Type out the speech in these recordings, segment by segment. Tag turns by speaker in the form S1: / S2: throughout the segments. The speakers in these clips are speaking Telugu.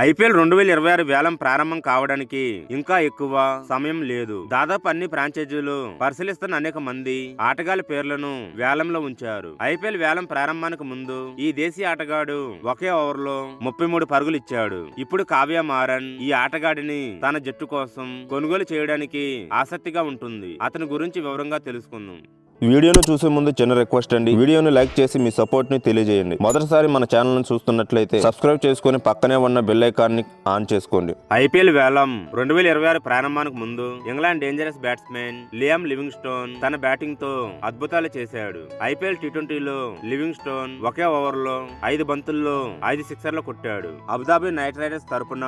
S1: ఐపీఎల్ రెండు వేల ఇరవై ఆరు వేలం ప్రారంభం కావడానికి ఇంకా ఎక్కువ సమయం లేదు. దాదాపు అన్ని ఫ్రాంచైజీలు పరిశీలిస్తున్న అనేక మంది ఆటగాళ్ళ పేర్లను వేలంలో ఉంచారు. ఐపీఎల్ వేలం ప్రారంభానికి ముందు ఈ దేశీయ ఆటగాడు ఒకే ఓవర్లో ముప్పై మూడు పరుగులు ఇచ్చాడు. ఇప్పుడు కావ్య మారన్ ఈ ఆటగాడిని తన జట్టు కోసం కొనుగోలు చేయడానికి ఆసక్తిగా ఉంటుంది. అతని గురించి వివరంగా తెలుసుకుందాం.
S2: వీడియోను చూసే ముందు చిన్న రిక్వెస్ట్ అండి. వీడియోను లైక్ చేసి మీ సపోర్ట్ని తెలియజేయండి. మొదటిసారి మన ఛానల్ను చూస్తున్నట్లయితే సబ్స్క్రైబ్ చేసుకుని పక్కనే ఉన్న బెల్ ఐకాన్ని ఆన్ చేసుకోండి.
S1: ఐపీఎల్ వేలం రెండు వేల ఇరవై ఆరు ప్రారంభానికి ముందు England dangerous batsmen Liam Livingstone తన బ్యాటింగ్తో అద్భుతాలు చేశాడు. ఐపీఎల్ టీ ట్వంటీలో లివింగ్ స్టోన్ ఒకే ఓవర్లో ఐదు బంతుల్లో ఐదు సిక్సర్లు కొట్టాడు. అబుదాబి నైట్ రైడర్స్ తరపున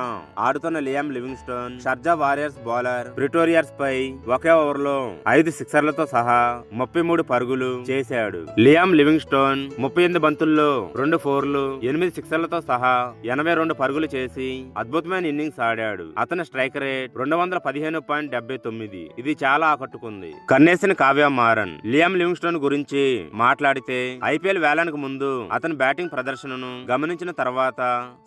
S1: ఆడుతున్న Liam Livingstone Sharjah warriors bowler Pretorius పై ఒకే ఓవర్లో ఐదు సిక్సర్లతో సహా ముప్పై మూడు పరుగులు చేశాడు. లియామ్ లివింగ్ స్టోన్ ముప్పై ఎనిమిది బంతుల్లో రెండు ఫోర్లు ఎనిమిది సిక్సర్లతో సహా ఎనభై రెండు పరుగులు చేసి అద్భుతమైన ఇన్నింగ్స్ ఆడాడు. అతని స్ట్రైక్ రేట్ రెండు వందల పదిహేను పాయింట్ డెబ్బై తొమ్మిది. ఇది చాలా ఆకట్టుకుంది. కన్నేసిన Kavya Maran Liam Livingstone గురించి మాట్లాడితే ఐపీఎల్ వేలానికి ముందు అతని బ్యాటింగ్ ప్రదర్శనను గమనించిన తర్వాత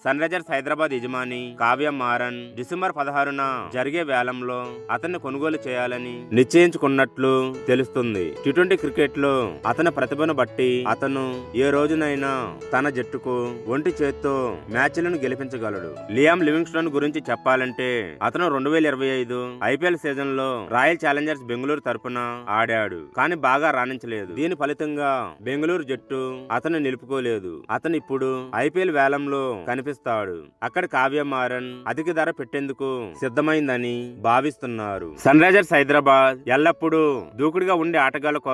S1: సన్ రైజర్స్ హైదరాబాద్ యజమాని కావ్య మారన్ డిసెంబర్ పదహారున జరిగే వేలంలో అతన్ని కొనుగోలు చేయాలని నిశ్చయించుకున్నట్లు తెలుస్తుంది. టీ ట్వంటీ క్రికెట్లో అతని ప్రతిభను బట్టి అతను ఏ రోజునైనా తన జట్టుకు ఒంటి చేత్తో మ్యాచ్లను గెలిపించగలడు. లియామ్ లివింగ్స్టోన్ గురించి చెప్పాలంటే అతను రెండు వేల ఇరవై ఐదు ఐపీఎల్ సీజన్లో రాయల్ ఛాలెంజర్స్ బెంగళూరు తరపున ఆడాడు. కానీ బాగా రాణించలేదు. దీని ఫలితంగా బెంగళూరు జట్టు అతను నిలుపుకోలేదు. అతను ఇప్పుడు ఐపీఎల్ వేలంలో కనిపిస్తాడు. అక్కడ కావ్య మారన్ అధిక ధర పెట్టేందుకు సిద్ధమైందని భావిస్తున్నారు. సన్ రైజర్స్ హైదరాబాద్ ఎల్లప్పుడూ దూకుడుగా ఉండే ఆటగాళ్ళ కోసం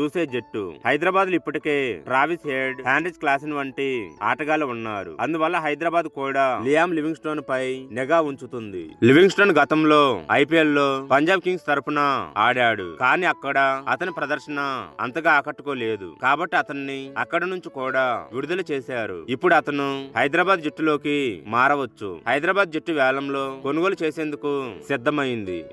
S1: చూసే జట్టు. హైదరాబాద్లో ఇప్పటికే ట్రావిస్ హెడ్ హ్యాండ్రిచ్ క్లాసన్ వంటి ఆటగాళ్ళు ఉన్నారు. అందువల్ల హైదరాబాద్ కూడా లియామ్ లివింగ్ స్టోన్ పై నిఘా ఉంచుతుంది. లివింగ్ స్టోన్ గతంలో ఐపీఎల్లో పంజాబ్ కింగ్స్ తరఫున ఆడాడు. కానీ అక్కడ అతని ప్రదర్శన అంతగా ఆకట్టుకోలేదు. కాబట్టి అతన్ని అక్కడ నుంచి కూడా విడుదల చేశారు. ఇప్పుడు అతను హైదరాబాద్ జట్టులోకి మారవచ్చు. హైదరాబాద్ జట్టు వేలంలో కొనుగోలు చేసేందుకు సిద్ధమైంది.